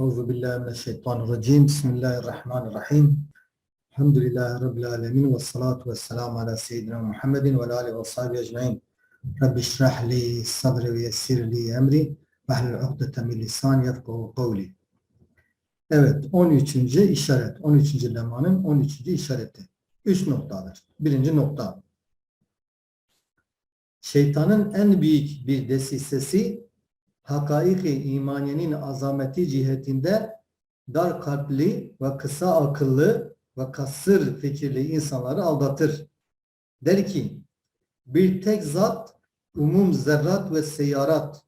Euzu billahi mineşşeytanirracim. Bismillahirrahmanirrahim. Elhamdülillahi Rabbil alemin ve salatu ve selamu ala seyyidina Muhammedin ve alihi ve sahbihi ecmain. Rabbi şrah li sadri ve yessir li emri ve hlul ukdeten min lisani yefkahu kavli. Evet, 13. işaret. 13. lemanın 13. işareti. Üç noktadır. Birinci nokta. Şeytanın en büyük bir desisesi hakaiki imaniyenin azameti cihetinde dar kalpli ve kısa akıllı ve kasır fikirli insanları aldatır. Der ki, bir tek zat umum zerrat ve seyyarat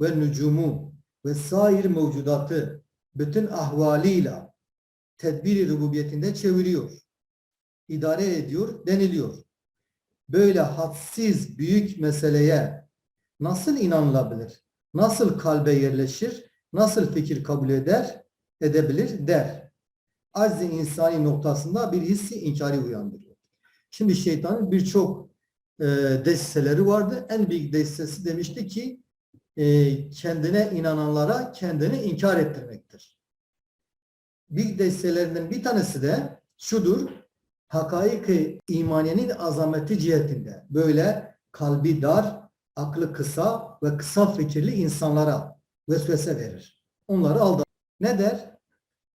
ve nücumu ve sair mevcudatı bütün ahvaliyle tedbiri rububiyetinde çeviriyor. idare ediyor deniliyor. Böyle hadsiz büyük meseleye nasıl inanılabilir? Nasıl kalbe yerleşir? Nasıl fikir kabul eder? Edebilir der. Azzi insani noktasında bir hissi inkari uyandırıyor. Şimdi şeytanın birçok e, desteleri vardı. En büyük destesi demişti ki e, kendine inananlara kendini inkar ettirmektir. Bir destelerinden bir tanesi de şudur. Hakaik imaniyenin azameti cihetinde böyle kalbi dar, aklı kısa ve kısa fikirli insanlara vesvese verir. Onları aldatır. Ne der?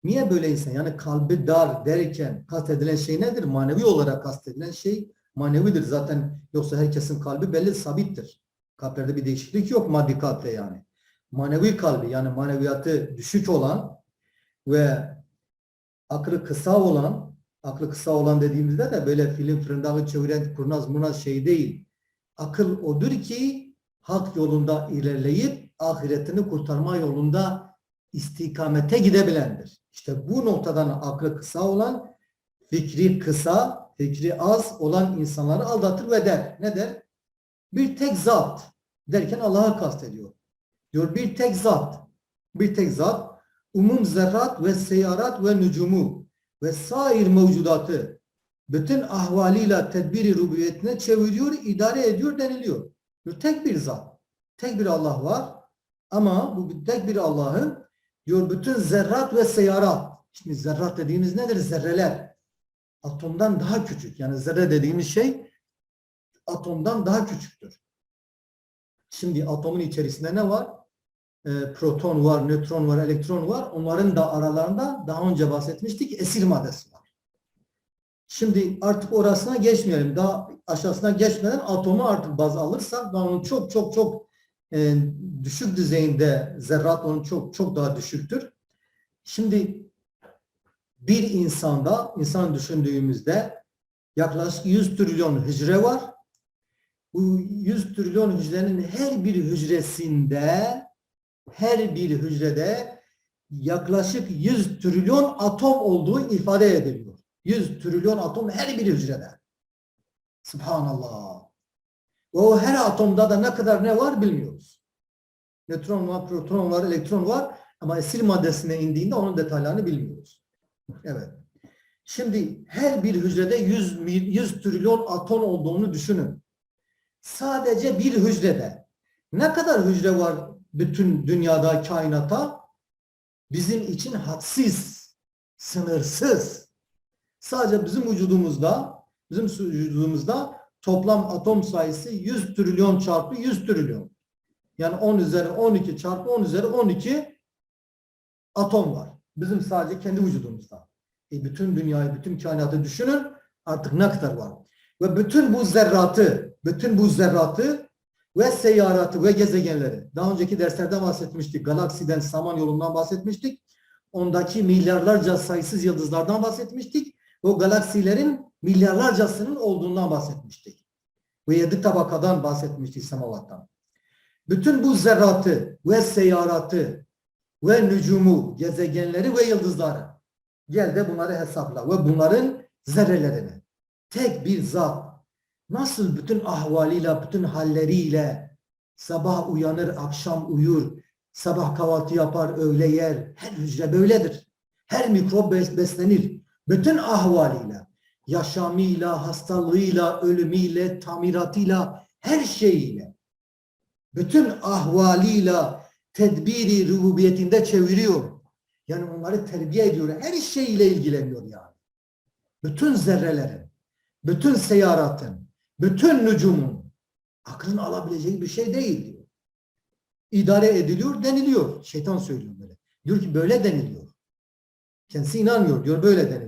Niye böyle insan? Yani kalbi dar derken kastedilen şey nedir? Manevi olarak kastedilen şey manevidir. Zaten yoksa herkesin kalbi belli sabittir. Kalplerde bir değişiklik yok maddi kalpte yani. Manevi kalbi yani maneviyatı düşük olan ve aklı kısa olan aklı kısa olan dediğimizde de böyle film fırındağı çeviren kurnaz murnaz şey değil. Akıl odur ki hak yolunda ilerleyip ahiretini kurtarma yolunda istikamete gidebilendir. İşte bu noktadan aklı kısa olan, fikri kısa, fikri az olan insanları aldatır ve der. Ne der? Bir tek zat derken Allah'a kastediyor. Diyor bir tek zat, bir tek zat umum zerrat ve seyarat ve nücumu ve sair mevcudatı bütün ahvaliyle tedbiri rububiyetine çeviriyor, idare ediyor deniliyor. Diyor, tek bir zat, tek bir Allah var ama bu tek bir Allah'ın diyor bütün zerrat ve seyarat. Şimdi zerrat dediğimiz nedir? Zerreler. Atomdan daha küçük. Yani zerre dediğimiz şey atomdan daha küçüktür. Şimdi atomun içerisinde ne var? E, proton var, nötron var, elektron var. Onların da aralarında daha önce bahsetmiştik esir maddesi var. Şimdi artık orasına geçmeyelim. Daha aşağısına geçmeden atomu artık baz alırsak daha onun çok çok çok e, düşük düzeyinde zerrat onun çok çok daha düşüktür. Şimdi bir insanda, insan düşündüğümüzde yaklaşık 100 trilyon hücre var. Bu 100 trilyon hücrenin her bir hücresinde her bir hücrede yaklaşık 100 trilyon atom olduğu ifade ediliyor. 100 trilyon atom her bir hücrede. Subhanallah. Ve o her atomda da ne kadar ne var bilmiyoruz. Nötron var, proton var, elektron var ama esil maddesine indiğinde onun detaylarını bilmiyoruz. Evet. Şimdi her bir hücrede 100, 100 trilyon atom olduğunu düşünün. Sadece bir hücrede ne kadar hücre var bütün dünyada, kainata? Bizim için hadsiz, sınırsız. Sadece bizim vücudumuzda, bizim vücudumuzda toplam atom sayısı 100 trilyon çarpı 100 trilyon. Yani 10 üzeri 12 çarpı 10 üzeri 12 atom var. Bizim sadece kendi vücudumuzda. E bütün dünyayı, bütün kainatı düşünün artık ne kadar var. Ve bütün bu zerratı, bütün bu zerratı ve seyyaratı ve gezegenleri. Daha önceki derslerde bahsetmiştik. Galaksiden, Samanyolu'ndan bahsetmiştik. Ondaki milyarlarca sayısız yıldızlardan bahsetmiştik. O galaksilerin milyarlarcasının olduğundan bahsetmiştik. Ve yedi tabakadan bahsetmiştik semavattan. Bütün bu zerratı ve seyyaratı ve nücumu, gezegenleri ve yıldızları gel de bunları hesapla ve bunların zerrelerini tek bir zat nasıl bütün ahvaliyle, bütün halleriyle sabah uyanır, akşam uyur, sabah kahvaltı yapar, öğle yer. Her hücre böyledir. Her mikrop beslenir. Bütün ahvaliyle, yaşamıyla, hastalığıyla, ölümüyle, tamiratıyla, her şeyiyle, bütün ahvaliyle tedbiri rububiyetinde çeviriyor. Yani onları terbiye ediyor. Her şeyle ilgileniyor yani. Bütün zerrelerin, bütün seyaratın, bütün nücumun aklın alabileceği bir şey değil diyor. İdare ediliyor deniliyor. Şeytan söylüyor böyle. Diyor ki böyle deniliyor. Kendisi inanmıyor diyor böyle deniliyor.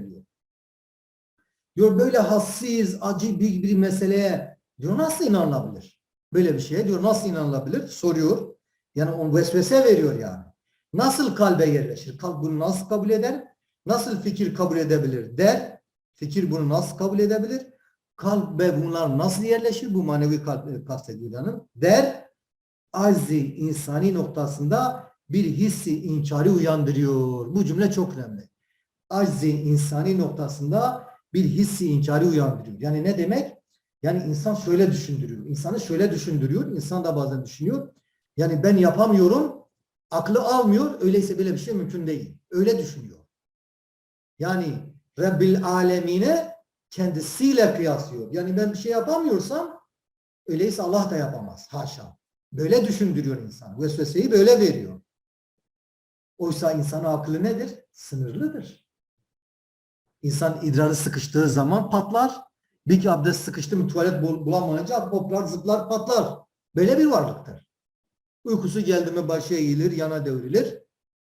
Diyor böyle hassiz, acı bir, bir meseleye diyor nasıl inanılabilir? Böyle bir şeye diyor nasıl inanılabilir? Soruyor. Yani on vesvese veriyor yani. Nasıl kalbe yerleşir? Kalp bunu nasıl kabul eder? Nasıl fikir kabul edebilir der. Fikir bunu nasıl kabul edebilir? Kalbe bunlar nasıl yerleşir? Bu manevi kalp e, kastediyor canım. Der. Azzi insani noktasında bir hissi inkari uyandırıyor. Bu cümle çok önemli. Azzi insani noktasında bir hissi inkari uyandırıyor. Yani ne demek? Yani insan şöyle düşündürüyor. İnsanı şöyle düşündürüyor. İnsan da bazen düşünüyor. Yani ben yapamıyorum. Aklı almıyor. Öyleyse böyle bir şey mümkün değil. Öyle düşünüyor. Yani Rabbil alemine kendisiyle kıyaslıyor. Yani ben bir şey yapamıyorsam öyleyse Allah da yapamaz. Haşa. Böyle düşündürüyor insan. Vesveseyi böyle veriyor. Oysa insanın aklı nedir? Sınırlıdır. İnsan idrarı sıkıştığı zaman patlar. Bir ki abdest sıkıştı mı tuvalet bul- bulamayınca hoplar zıplar patlar. Böyle bir varlıktır. Uykusu geldi mi başı eğilir, yana devrilir.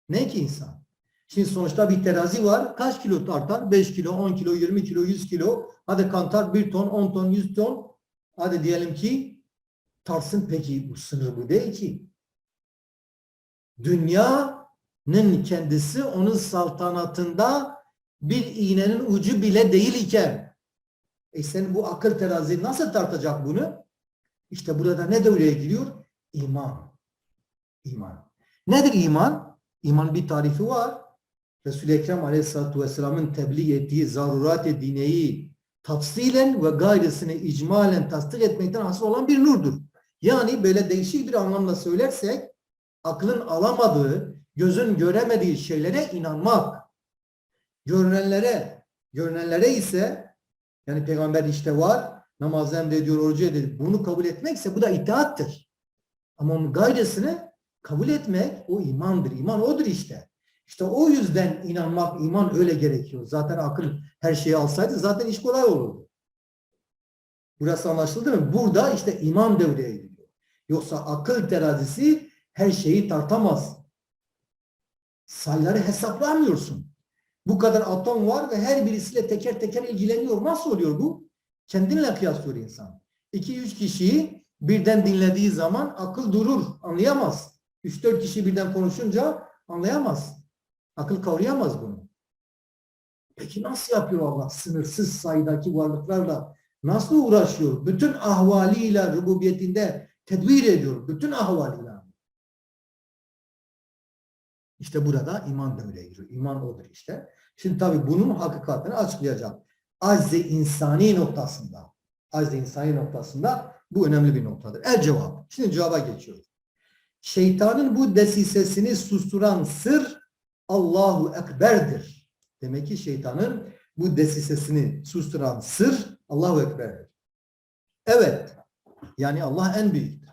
Ne ki insan? Şimdi sonuçta bir terazi var. Kaç kilo tartar? 5 kilo, 10 kilo, 20 kilo, 100 kilo. Hadi kantar 1 ton, 10 ton, 100 ton. Hadi diyelim ki tartsın. Peki bu sınır bu değil ki. Dünyanın kendisi onun saltanatında bir iğnenin ucu bile değil iken e sen bu akıl terazi nasıl tartacak bunu? İşte burada ne devreye giriyor? İman. İman. Nedir iman? İman bir tarifi var. Resul-i Ekrem Aleyhisselatü Vesselam'ın tebliğ ettiği zarurat-ı dineyi tafsilen ve gayrısını icmalen tasdik etmekten hasıl olan bir nurdur. Yani böyle değişik bir anlamda söylersek aklın alamadığı, gözün göremediği şeylere inanmak. Görünenlere, görünenlere ise yani peygamber işte var, namaz emrediyor, orucu ediyor. Bunu kabul etmekse bu da itaattır. Ama onun gayrısını kabul etmek o imandır. İman odur işte. İşte o yüzden inanmak, iman öyle gerekiyor. Zaten akıl her şeyi alsaydı zaten iş kolay olurdu. Burası anlaşıldı mı? Burada işte iman devreye giriyor. Yoksa akıl terazisi her şeyi tartamaz. Sayıları hesaplamıyorsun. Bu kadar atom var ve her birisiyle teker teker ilgileniyor. Nasıl oluyor bu? Kendinle kıyaslıyor insan. 2-3 kişiyi birden dinlediği zaman akıl durur, anlayamaz. 3-4 kişi birden konuşunca anlayamaz. Akıl kavrayamaz bunu. Peki nasıl yapıyor Allah sınırsız sayıdaki varlıklarla? Nasıl uğraşıyor? Bütün ahvaliyle rububiyetinde tedbir ediyor. Bütün ahvaliyle. İşte burada iman devreye giriyor. İman odur işte. Şimdi tabii bunun hakikatini açıklayacağım. Azze insani noktasında, azze insani noktasında bu önemli bir noktadır. El cevap. Şimdi cevaba geçiyoruz. Şeytanın bu desisesini susturan sır Allahu Ekber'dir. Demek ki şeytanın bu desisesini susturan sır Allahu Ekber'dir. Evet. Yani Allah en büyüktür.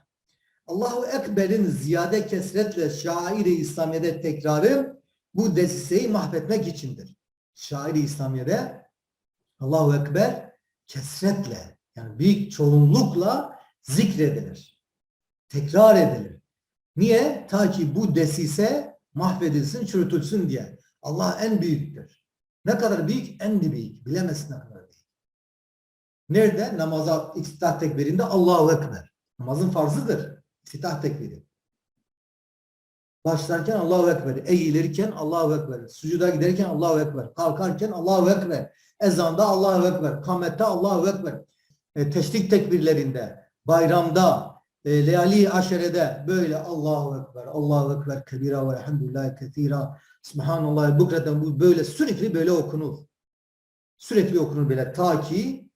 Allahu Ekber'in ziyade kesretle şairi İslamiye'de tekrarı bu desiseyi mahvetmek içindir. Şairi İslamiye'de Allahu Ekber kesretle yani büyük çoğunlukla zikredilir. Tekrar edilir. Niye? Ta ki bu desise mahvedilsin, çürütülsün diye. Allah en büyüktür. Ne kadar büyük? En büyük. Bilemezsin ne kadar büyük. Nerede? Namaza iftitah tekbirinde Allahu Ekber. Namazın farzıdır. İftitah tekbiri. Başlarken Allahu Ekber. Eğilirken Allahu Ekber. Sucuda giderken Allahu Ekber. Kalkarken Allahu Ekber. Ezanda Allahu Ekber. Kamette Allahu Ekber. E, teşrik tekbirlerinde, bayramda, e, leali aşerede böyle Allahu Ekber, Allahu Ekber kebira ve elhamdülillahi kethira, subhanallah bukreten bu böyle sürekli böyle okunur. Sürekli okunur böyle ta ki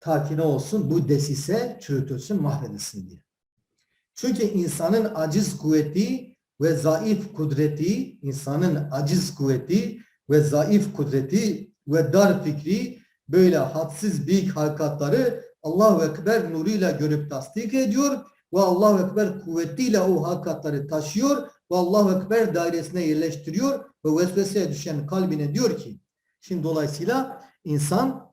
ta ki ne olsun bu desise çürütülsün, mahvedilsin diye. Çünkü insanın aciz kuvveti ve zayıf kudreti, insanın aciz kuvveti ve zayıf kudreti ve dar fikri böyle hadsiz büyük hakikatları Allahu Ekber nuruyla görüp tasdik ediyor ve Allahu Ekber kuvvetiyle o hakikatleri taşıyor ve Allahu Ekber dairesine yerleştiriyor ve vesveseye düşen kalbine diyor ki şimdi dolayısıyla insan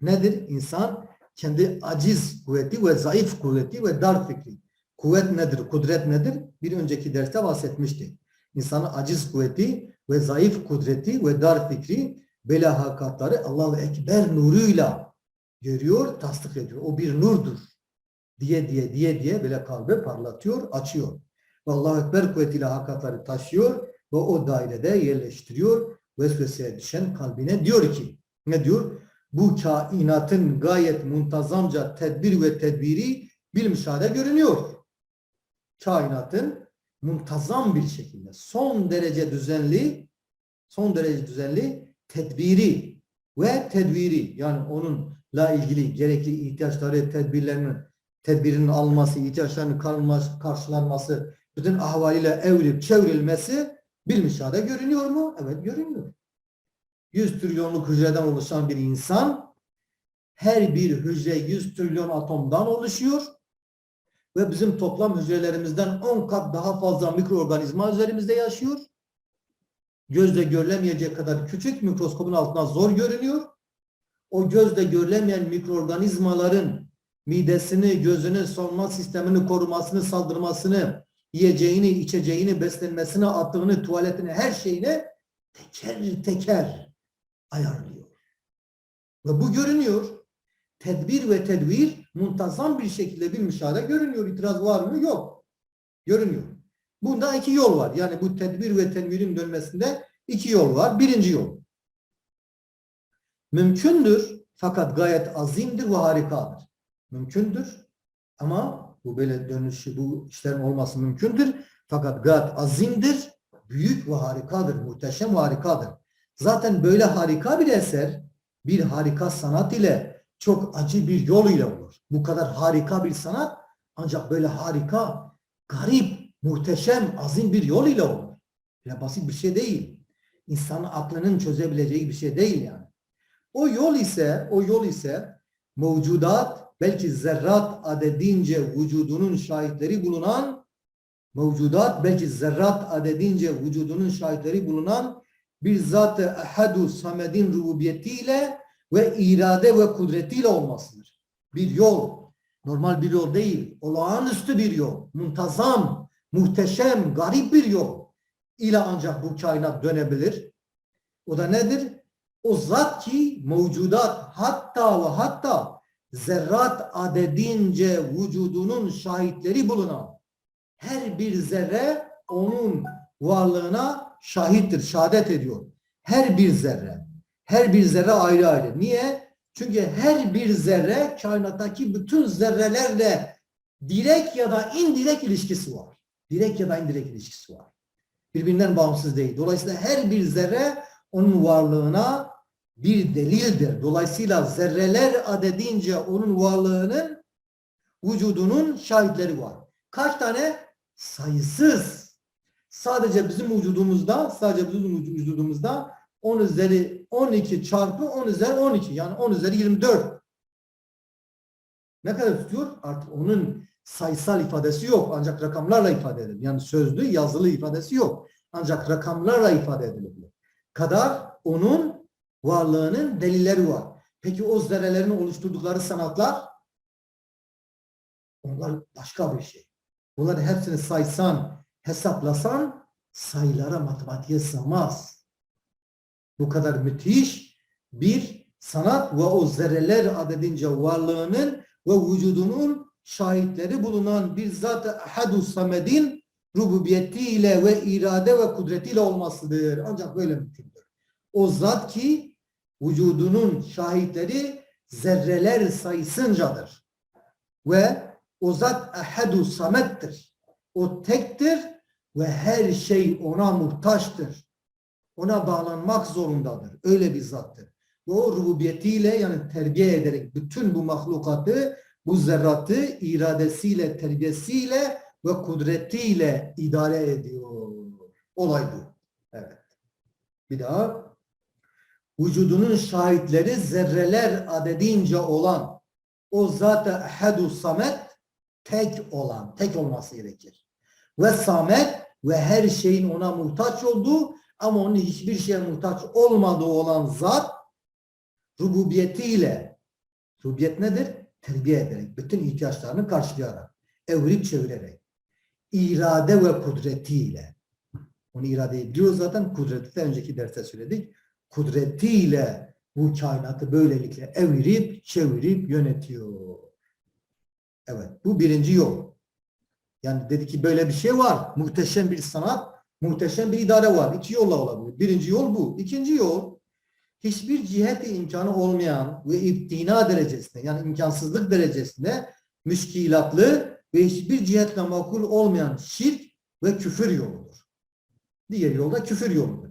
nedir? İnsan kendi aciz kuvveti ve zayıf kuvveti ve dar fikri. Kuvvet nedir? Kudret nedir? Bir önceki derste bahsetmiştik. İnsanın aciz kuvveti ve zayıf kudreti ve dar fikri bela hakikatları Allahu Ekber nuruyla görüyor, tasdik ediyor. O bir nurdur. Diye diye diye diye böyle kalbi parlatıyor, açıyor. Ve Allahu Ekber kuvvetiyle hakikatları taşıyor ve o dairede yerleştiriyor. Vesveseye düşen kalbine diyor ki, ne diyor? Bu kainatın gayet muntazamca tedbir ve tedbiri bilmüşahede görünüyor. Kainatın muntazam bir şekilde son derece düzenli son derece düzenli tedbiri ve tedviri yani onunla ilgili gerekli ihtiyaçları tedbirlerinin tedbirinin alınması, ihtiyaçlarının karşılanması- bütün ahvaliyle evrip çevrilmesi bilmişade görünüyor mu? Evet görünüyor. 100 trilyonluk hücreden oluşan bir insan her bir hücre 100 trilyon atomdan oluşuyor ve bizim toplam hücrelerimizden 10 kat daha fazla mikroorganizma üzerimizde yaşıyor. Gözle görülemeyecek kadar küçük mikroskopun altına zor görünüyor. O gözle görülemeyen mikroorganizmaların midesini, gözünü, solunma sistemini korumasını, saldırmasını, yiyeceğini, içeceğini, beslenmesini, attığını, tuvaletini, her şeyini teker teker ayarlıyor. Ve bu görünüyor. Tedbir ve tedbir muntazam bir şekilde bir müşahede görünüyor. İtiraz var mı? Yok. Görünüyor. Bunda iki yol var. Yani bu tedbir ve tedbirin dönmesinde iki yol var. Birinci yol. Mümkündür fakat gayet azimdir ve harikadır. Mümkündür ama bu böyle dönüşü, bu işlerin olması mümkündür. Fakat gayet azimdir, büyük ve harikadır, muhteşem ve harikadır. Zaten böyle harika bir eser, bir harika sanat ile çok acı bir yol ile olur. Bu kadar harika bir sanat ancak böyle harika, garip, muhteşem, azim bir yol ile olur. Böyle basit bir şey değil. İnsanın aklının çözebileceği bir şey değil yani. O yol ise, o yol ise mevcudat, belki zerrat adedince vücudunun şahitleri bulunan mevcudat, belki zerrat adedince vücudunun şahitleri bulunan bir zat-ı ehadu samedin rububiyetiyle ve irade ve kudretiyle olmasıdır. Bir yol, normal bir yol değil, olağanüstü bir yol, muntazam, muhteşem, garip bir yol ile ancak bu kainat dönebilir. O da nedir? O zat ki mevcudat hatta ve hatta zerrat adedince vücudunun şahitleri bulunan her bir zerre onun varlığına şahittir, şehadet ediyor. Her bir zerre. Her bir zerre ayrı ayrı. Niye? Çünkü her bir zerre kainattaki bütün zerrelerle direkt ya da indirekt ilişkisi var. Direkt ya da indirekt ilişkisi var. Birbirinden bağımsız değil. Dolayısıyla her bir zerre onun varlığına bir delildir. Dolayısıyla zerreler adedince onun varlığının vücudunun şahitleri var. Kaç tane? Sayısız. Sadece bizim vücudumuzda, sadece bizim vücudumuzda 10 üzeri 12 çarpı 10 üzeri 12 yani 10 üzeri 24. Ne kadar tutuyor? Artık onun sayısal ifadesi yok. Ancak rakamlarla ifade edilir. Yani sözlü, yazılı ifadesi yok. Ancak rakamlarla ifade edilebilir. Kadar onun varlığının delilleri var. Peki o zerrelerin oluşturdukları sanatlar? Onlar başka bir şey. Bunları hepsini saysan, hesaplasan sayılara matematiğe sığmaz. Bu kadar müthiş bir sanat ve o zerreler adedince varlığının ve vücudunun şahitleri bulunan bir zat-ı ahadu samedin rububiyetiyle ve irade ve kudretiyle olmasıdır. Ancak böyle mümkündür. O zat ki vücudunun şahitleri zerreler sayısıncadır. Ve o zat ahadu samettir. O tektir ve her şey ona muhtaçtır. Ona bağlanmak zorundadır. Öyle bir zattır. Ve o rububiyetiyle yani terbiye ederek bütün bu mahlukatı, bu zerratı iradesiyle, terbiyesiyle ve kudretiyle idare ediyor. Olay bu. Evet. Bir daha. Vücudunun şahitleri zerreler adedince olan o zat-ı ehadu samet tek olan, tek olması gerekir. Ve samet ve her şeyin ona muhtaç olduğu ama onun hiçbir şeye muhtaç olmadığı olan zat rububiyetiyle rububiyet nedir? Terbiye ederek, bütün ihtiyaçlarını karşılayarak, evirip çevirerek, irade ve kudretiyle onu iradeyi biliyoruz zaten, kudreti de önceki derste söyledik. Kudretiyle bu kainatı böylelikle evirip çevirip yönetiyor. Evet, bu birinci yol. Yani dedi ki böyle bir şey var. Muhteşem bir sanat, muhteşem bir idare var. İki yolla olabilir. Birinci yol bu. İkinci yol, hiçbir cihete imkanı olmayan ve iptina derecesinde, yani imkansızlık derecesinde müşkilatlı ve hiçbir cihetle makul olmayan şirk ve küfür yoludur. Diğer yolda küfür yoludur.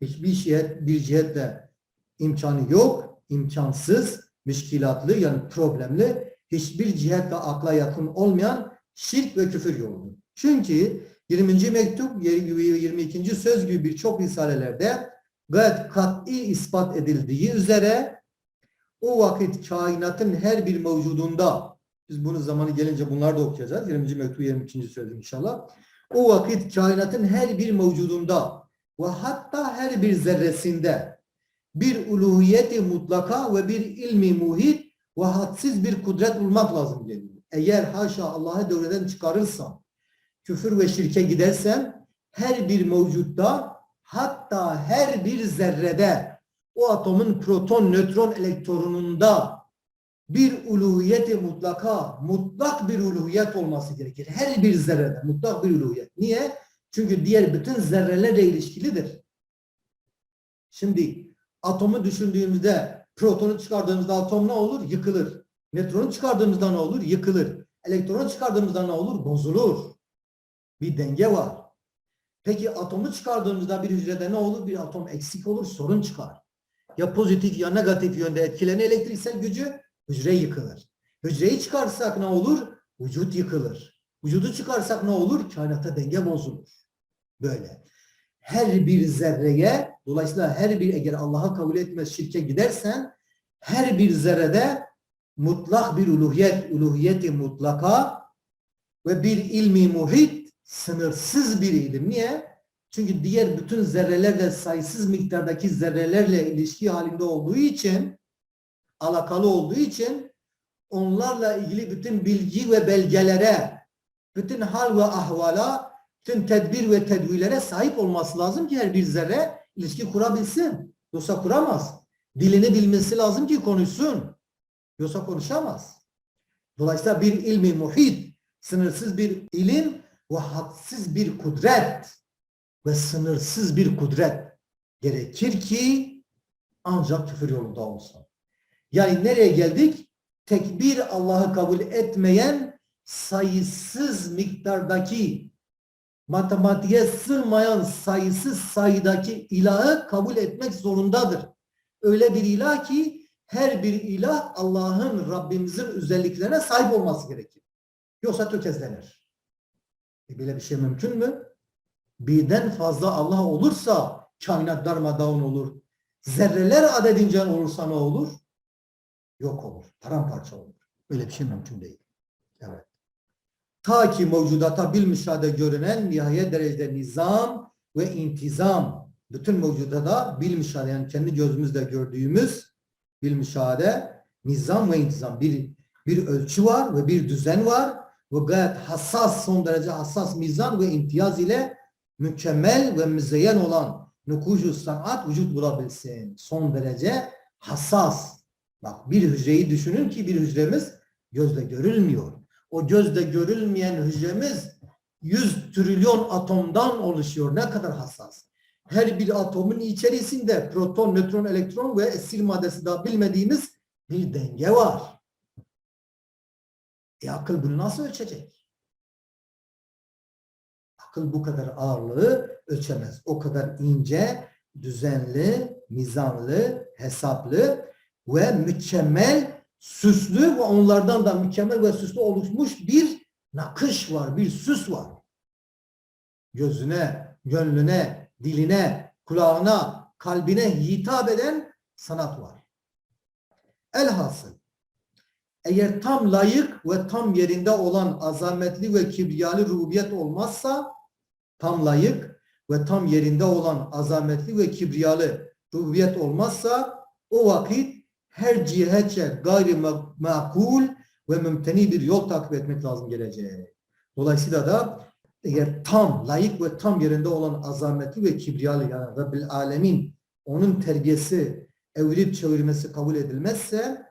Hiçbir cihet, bir cihetle imkanı yok, imkansız, müşkilatlı yani problemli, hiçbir cihetle akla yakın olmayan şirk ve küfür yoludur. Çünkü 20. mektup, 22. söz gibi birçok risalelerde gayet kat'i ispat edildiği üzere o vakit kainatın her bir mevcudunda biz bunu zamanı gelince bunları da okuyacağız. 20. mektup 22. söz inşallah. O vakit kainatın her bir mevcudunda ve hatta her bir zerresinde bir uluhiyeti mutlaka ve bir ilmi muhit ve hadsiz bir kudret bulmak lazım geliyor. Eğer haşa Allah'ı devreden çıkarırsan, küfür ve şirke gidersen her bir mevcutta hatta her bir zerrede o atomun proton, nötron elektronunda bir uluhiyeti mutlaka, mutlak bir uluhiyet olması gerekir. Her bir zerrede mutlak bir uluhiyet. Niye? Çünkü diğer bütün zerrelerle ilişkilidir. Şimdi atomu düşündüğümüzde, protonu çıkardığımızda atom ne olur? Yıkılır. Nötronu çıkardığımızda ne olur? Yıkılır. Elektronu çıkardığımızda ne olur? Bozulur. Bir denge var. Peki atomu çıkardığımızda bir hücrede ne olur? Bir atom eksik olur, sorun çıkar. Ya pozitif ya negatif yönde etkilerini elektriksel gücü hücre yıkılır. Hücreyi çıkarsak ne olur? Vücut yıkılır. Vücudu çıkarsak ne olur? Kainata denge bozulur. Böyle. Her bir zerreye, dolayısıyla her bir eğer Allah'a kabul etmez şirke gidersen, her bir zerrede mutlak bir uluhiyet, uluhiyeti mutlaka ve bir ilmi muhit, sınırsız bir ilim. Niye? Çünkü diğer bütün zerrelerle sayısız miktardaki zerrelerle ilişki halinde olduğu için, alakalı olduğu için onlarla ilgili bütün bilgi ve belgelere, bütün hal ve ahvala, bütün tedbir ve tedvirlere sahip olması lazım ki her bir zerre ilişki kurabilsin. Yoksa kuramaz. Dilini bilmesi lazım ki konuşsun. Yoksa konuşamaz. Dolayısıyla bir ilmi muhit, sınırsız bir ilim ve hadsiz bir kudret ve sınırsız bir kudret gerekir ki ancak küfür yolunda olsun. Yani nereye geldik? Tekbir Allah'ı kabul etmeyen sayısız miktardaki matematiğe sığmayan sayısız sayıdaki ilahı kabul etmek zorundadır. Öyle bir ilah ki her bir ilah Allah'ın Rabbimizin özelliklerine sahip olması gerekir. Yoksa tökezlenir. E böyle bir şey mümkün mü? Birden fazla Allah olursa kainat darmadağın olur. Zerreler adedince olursa ne olur? Yok olur. Paramparça olur. Öyle bir şey mümkün değil. Evet. Ta ki mevcudata bil müşahede görünen nihayet derecede nizam ve intizam bütün mevcudata bil müşahede yani kendi gözümüzle gördüğümüz bil müşahede nizam ve intizam bir bir ölçü var ve bir düzen var ve gayet hassas son derece hassas mizan ve imtiyaz ile mükemmel ve müzeyyen olan nukucu sanat vücut bulabilsin. Son derece hassas. Bak bir hücreyi düşünün ki bir hücremiz gözle görülmüyor. O gözle görülmeyen hücremiz 100 trilyon atomdan oluşuyor. Ne kadar hassas. Her bir atomun içerisinde proton, nötron, elektron ve esil maddesi daha bilmediğimiz bir denge var. E akıl bunu nasıl ölçecek? Akıl bu kadar ağırlığı ölçemez. O kadar ince, düzenli, mizanlı, hesaplı ve mükemmel, süslü ve onlardan da mükemmel ve süslü oluşmuş bir nakış var, bir süs var. Gözüne, gönlüne, diline, kulağına, kalbine hitap eden sanat var. Elhasıl Eğer tam layık ve tam yerinde olan azametli ve kibriyalı rububiyet olmazsa tam layık ve tam yerinde olan azametli ve kibriyalı rububiyet olmazsa o vakit her cihetçe gayri ma- makul ve mümteni bir yol takip etmek lazım gelecek. Dolayısıyla da eğer tam, layık ve tam yerinde olan azametli ve kibriyalı yani Rabbil Alemin onun terbiyesi, evirip çevirmesi kabul edilmezse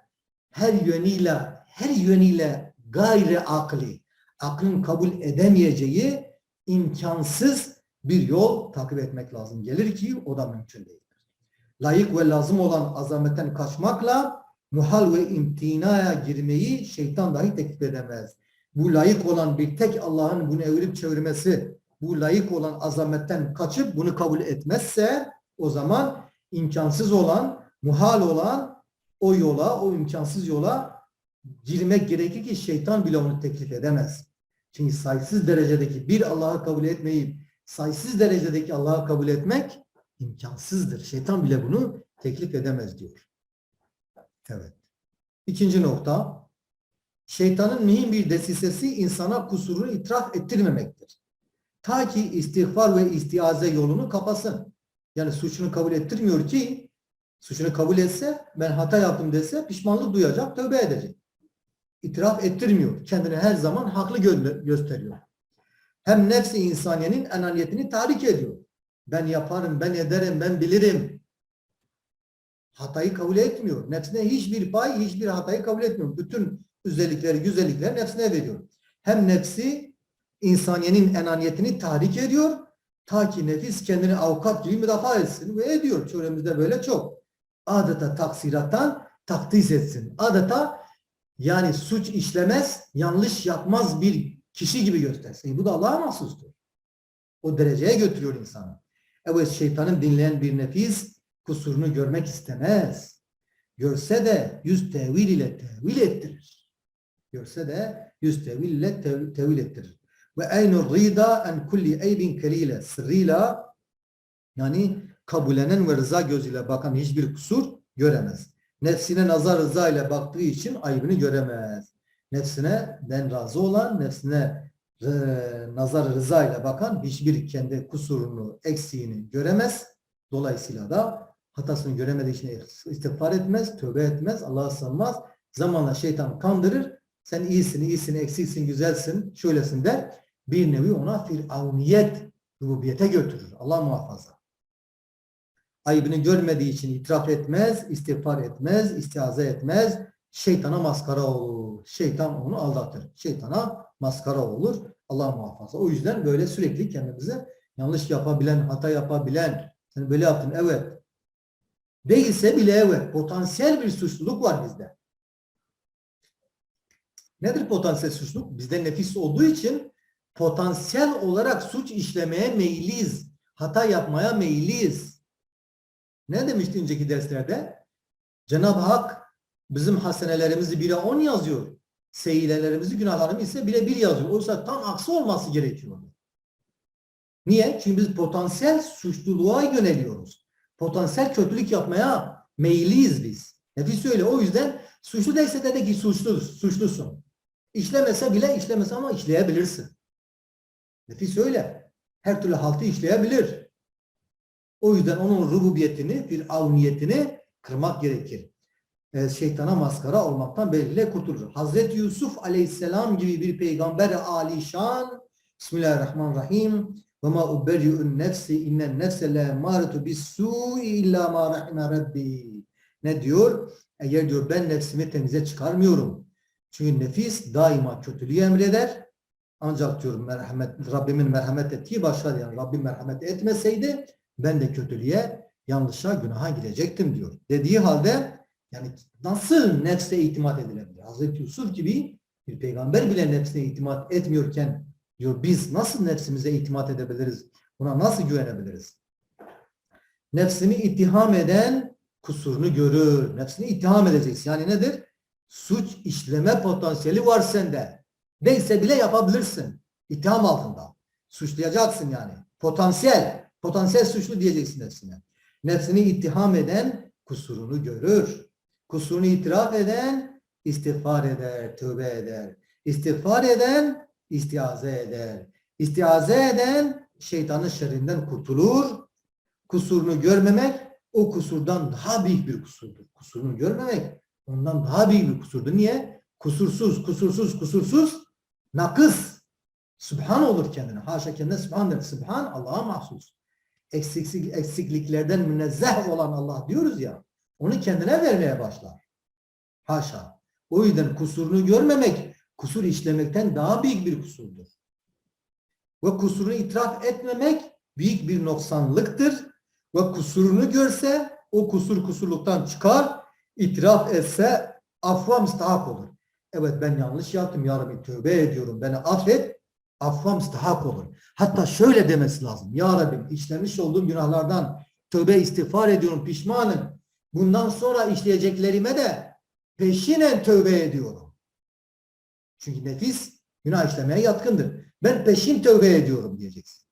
her yönüyle, her yönüyle gayri akli, aklın kabul edemeyeceği imkansız bir yol takip etmek lazım gelir ki o da mümkün değildir. Layık ve lazım olan azametten kaçmakla muhal ve imtinaya girmeyi şeytan dahi teklif edemez. Bu layık olan bir tek Allah'ın bunu evirip çevirmesi, bu layık olan azametten kaçıp bunu kabul etmezse o zaman imkansız olan, muhal olan o yola, o imkansız yola girmek gerekir ki şeytan bile onu teklif edemez. Çünkü sayısız derecedeki bir Allah'ı kabul etmeyip sayısız derecedeki Allah'ı kabul etmek imkansızdır. Şeytan bile bunu teklif edemez diyor. Evet. İkinci nokta. Şeytanın mühim bir desisesi insana kusurunu itiraf ettirmemektir. Ta ki istiğfar ve istiaze yolunu kapasın. Yani suçunu kabul ettirmiyor ki suçunu kabul etse ben hata yaptım dese pişmanlık duyacak, tövbe edecek. İtiraf ettirmiyor. Kendini her zaman haklı gö- gösteriyor. Hem nefsi insaniyenin enaniyetini tahrik ediyor. Ben yaparım, ben ederim, ben bilirim. Hatayı kabul etmiyor. Nefsine hiçbir pay, hiçbir hatayı kabul etmiyor. Bütün özellikleri, güzellikleri nefsine veriyor. Hem nefsi insaniyenin enaniyetini tahrik ediyor. Ta ki nefis kendini avukat gibi müdafaa etsin ve ediyor. Çevremizde böyle çok. Adeta taksirattan takdis etsin. Adeta yani suç işlemez, yanlış yapmaz bir kişi gibi göstersin. Bu da Allah'a mahsustur. O dereceye götürüyor insanı. Evet şeytanın dinleyen bir nefis kusurunu görmek istemez. Görse de yüz tevil ile tevil ettirir. Görse de yüz tevil ile tev- tevil ettirir. Ve eynur rida en kulli eybin kelile sırrıyla yani kabullenen ve rıza gözüyle bakan hiçbir kusur göremez. Nefsine nazar rıza ile baktığı için ayıbını göremez. Nefsine den razı olan, nefsine e, nazar rıza ile bakan hiçbir kendi kusurunu, eksiğini göremez. Dolayısıyla da hatasını göremediği için istiğfar etmez, tövbe etmez, Allah'a sığınmaz. Zamanla şeytan kandırır. Sen iyisin, iyisin, eksiksin, güzelsin, şöylesin der. Bir nevi ona firavuniyet, rububiyete götürür. Allah muhafaza. Ayıbını görmediği için itiraf etmez, istiğfar etmez, istiaze etmez. Şeytana maskara olur. Şeytan onu aldatır. Şeytana maskara olur. Allah muhafaza. O yüzden böyle sürekli kendimize yanlış yapabilen, hata yapabilen, sen böyle yaptın evet. Değilse bile evet. Potansiyel bir suçluluk var bizde. Nedir potansiyel suçluluk? Bizde nefis olduğu için potansiyel olarak suç işlemeye meyilliyiz. Hata yapmaya meyilliyiz. Ne demişti önceki derslerde? Cenab-ı Hak bizim hasenelerimizi bire on yazıyor. Seyyilelerimizi, günahlarımızı ise bile bir yazıyor. Oysa tam aksi olması gerekiyor. Niye? Çünkü biz potansiyel suçluluğa yöneliyoruz. Potansiyel kötülük yapmaya meyilliyiz biz. Nefis öyle. O yüzden suçlu değilse de, de ki suçlu, suçlusun. İşlemese bile işlemese ama işleyebilirsin. Nefis öyle. Her türlü haltı işleyebilir. O yüzden onun rububiyetini, bir avniyetini kırmak gerekir. E, şeytana maskara olmaktan belirle kurtulur. Hazreti Yusuf aleyhisselam gibi bir peygamber alişan Bismillahirrahmanirrahim ve ma uberri'un nefsi innen nefse la emaretu bis-su'i illa ma rahime rabbi. Ne diyor? Eğer diyor ben nefsimi temize çıkarmıyorum. Çünkü nefis daima kötülüğü emreder. Ancak diyor merhamet, Rabbimin merhamet ettiği başka yani Rabbim merhamet etmeseydi ben de kötülüğe, yanlışa, günaha gidecektim diyor. Dediği halde yani nasıl nefse itimat edilebilir? Hazreti Yusuf gibi bir peygamber bile nefsine itimat etmiyorken diyor biz nasıl nefsimize itimat edebiliriz? Buna nasıl güvenebiliriz? Nefsini ittiham eden kusurunu görür. Nefsini ittiham edeceksin. Yani nedir? Suç işleme potansiyeli var sende. Değilse bile yapabilirsin. İttiham altında. Suçlayacaksın yani. Potansiyel. Potansiyel suçlu diyeceksin nefsine. Nefsini ittiham eden kusurunu görür. Kusurunu itiraf eden istiğfar eder, tövbe eder. İstiğfar eden istiaze eder. İstiaze eden şeytanın şerrinden kurtulur. Kusurunu görmemek o kusurdan daha büyük bir kusurdur. Kusurunu görmemek ondan daha büyük bir kusurdur. Niye? Kusursuz, kusursuz, kusursuz, nakıs. Sübhan olur kendine. Haşa kendine Sübhan der. Sübhan Allah'a mahsus. Eksiksik, eksikliklerden münezzeh olan Allah diyoruz ya. Onu kendine vermeye başlar. Haşa. O yüzden kusurunu görmemek, kusur işlemekten daha büyük bir kusurdur. Ve kusurunu itiraf etmemek büyük bir noksanlıktır. Ve kusurunu görse o kusur kusurluktan çıkar, itiraf etse affa müstahak olur. Evet ben yanlış yaptım ya tövbe ediyorum beni affet, affa müstahak olur. Hatta şöyle demesi lazım. Ya Rabbi işlemiş olduğum günahlardan tövbe istiğfar ediyorum, pişmanım. Bundan sonra işleyeceklerime de peşinen tövbe ediyorum. Çünkü nefis günah işlemeye yatkındır. Ben peşin tövbe ediyorum diyeceksin.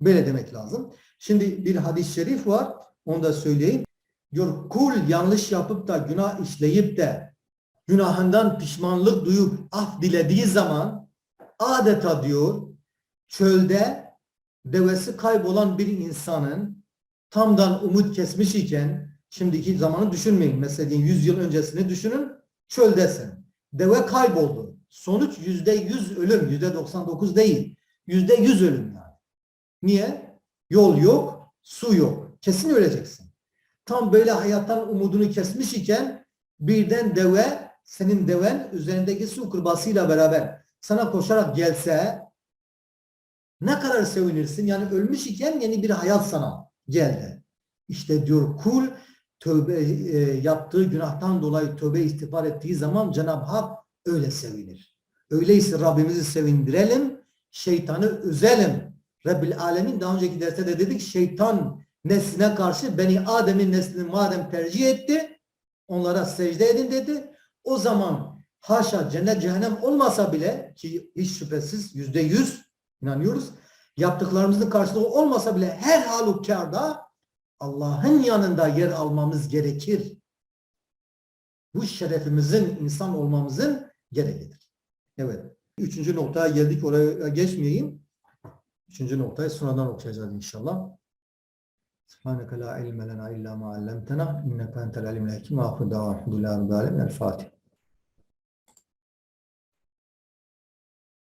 Böyle demek lazım. Şimdi bir hadis-i şerif var. Onu da söyleyeyim. Diyor kul yanlış yapıp da günah işleyip de günahından pişmanlık duyup af dilediği zaman adeta diyor çölde devesi kaybolan bir insanın tamdan umut kesmiş iken şimdiki zamanı düşünmeyin. Mesela 100 yıl öncesini düşünün. Çöldesin. Deve kayboldu. Sonuç yüzde yüz ölüm. Yüzde 99 değil. Yüzde yüz ölüm yani. Niye? Yol yok, su yok. Kesin öleceksin. Tam böyle hayattan umudunu kesmiş iken birden deve, senin deven üzerindeki su kurbasıyla beraber sana koşarak gelse ne kadar sevinirsin. Yani ölmüş iken yeni bir hayat sana geldi. İşte diyor kul tövbe e, yaptığı günahtan dolayı tövbe istiğfar ettiği zaman Cenab-ı Hak öyle sevinir. Öyleyse Rabbimizi sevindirelim, şeytanı üzelim. Rabbil Alemin daha önceki derste de dedik şeytan nesline karşı Beni Adem'in neslini madem tercih etti onlara secde edin dedi. O zaman haşa cennet cehennem olmasa bile ki hiç şüphesiz yüzde yüz inanıyoruz. Yaptıklarımızın karşılığı olmasa bile her halükarda Allah'ın yanında yer almamız gerekir. Bu şerefimizin, insan olmamızın gereğidir. Evet. Üçüncü noktaya geldik. Oraya geçmeyeyim. Üçüncü noktayı sonradan okuyacağız inşallah. Subhaneke la ilme lena illa ma allamtena inneke entel alimul hakim. Ve ahiru davahumdulillahi rabbil alemin. El Fatiha.